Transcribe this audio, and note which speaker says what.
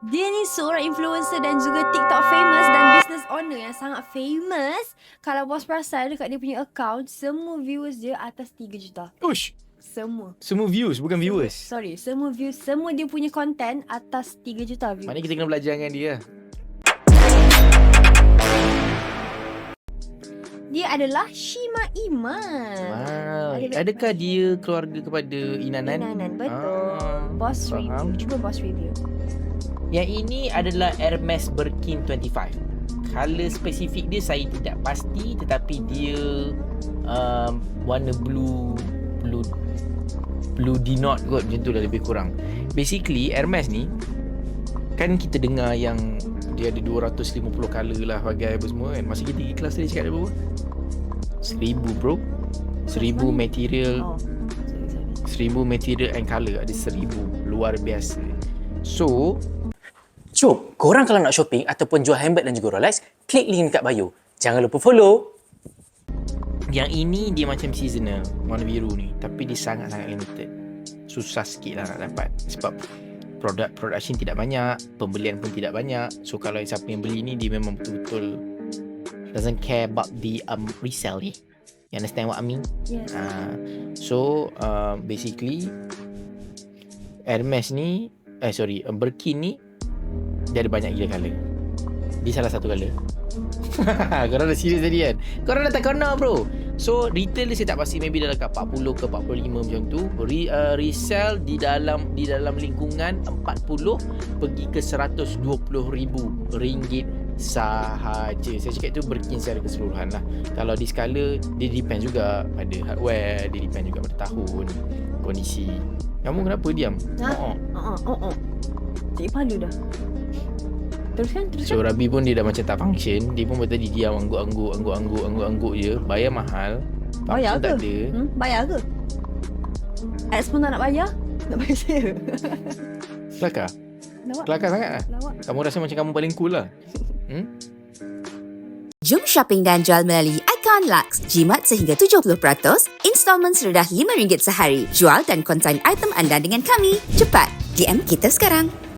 Speaker 1: Dia ni seorang influencer dan juga TikTok famous dan business owner yang sangat famous. Kalau bos perasan dekat dia punya account, semua viewers dia atas 3 juta.
Speaker 2: Ush,
Speaker 1: Semua.
Speaker 2: semua views bukan viewers.
Speaker 1: Sorry, semua views, semua dia punya content atas 3 juta views.
Speaker 2: Maknanya kita kena belajar dengan dia.
Speaker 1: Dia adalah Shima Iman.
Speaker 2: Wow.
Speaker 1: Ada-
Speaker 2: Adakah dia keluarga kepada Inanan?
Speaker 1: Inanan, betul.
Speaker 2: Ah,
Speaker 1: Boss
Speaker 2: faham.
Speaker 1: review. Cuba boss review.
Speaker 2: Yang ini adalah Hermes Birkin 25. Color spesifik dia saya tidak pasti tetapi dia um, warna blue blue blue denote kot macam tu lah lebih kurang. Basically Hermes ni kan kita dengar yang dia ada 250 color lah bagai apa semua kan. Masa kita pergi kelas tadi cakap ada berapa? 1000 bro. 1000
Speaker 1: Mana?
Speaker 2: material
Speaker 1: Oh. Sorry, sorry.
Speaker 2: Seribu material and colour Ada seribu Luar biasa So
Speaker 3: Cuk, korang kalau nak shopping ataupun jual handbag dan juga Rolex, klik link dekat bio. Jangan lupa follow.
Speaker 2: Yang ini dia macam seasonal Warna biru ni Tapi dia sangat-sangat limited Susah sikit lah nak dapat Sebab Produk production tidak banyak Pembelian pun tidak banyak So kalau siapa yang beli ni Dia memang betul-betul Doesn't care about the um, resell ni You understand what I mean?
Speaker 1: Yes.
Speaker 2: Uh, so uh, basically Hermes ni eh sorry Birkin ni dia ada banyak gila colour. Dia salah satu colour. Korang dah serius tadi kan? Korang dah tak kena bro. So retail dia saya tak pasti maybe dah dekat 40 ke 45 macam tu. Re, uh, resell di dalam di dalam lingkungan 40 pergi ke 120 ribu ringgit sahaja. Saya cakap itu Birkin secara keseluruhan lah. Kalau di skala dia depend juga pada hardware, dia depend juga pada tahun, kondisi. Kamu kenapa diam?
Speaker 1: Ha?
Speaker 2: Oh.
Speaker 1: Oh, oh, oh, oh. Cik palu dah. Teruskan, teruskan.
Speaker 2: So Rabi pun dia dah macam tak function Dia pun tadi diam angguk-angguk Angguk-angguk Angguk-angguk je Bayar mahal
Speaker 1: Bayar
Speaker 2: tak
Speaker 1: ke?
Speaker 2: ada
Speaker 1: Hmm, bayar ke? Alex pun tak nak bayar? Nak bayar saya?
Speaker 2: Kelakar
Speaker 1: Lawak.
Speaker 2: Kelakar sangat lah
Speaker 1: Lawak.
Speaker 2: Kamu rasa macam kamu paling cool lah hmm?
Speaker 4: Jom shopping dan jual melalui Icon Lux. Jimat sehingga 70%, installment serendah RM5 sehari. Jual dan konsign item anda dengan kami. Cepat, DM kita sekarang.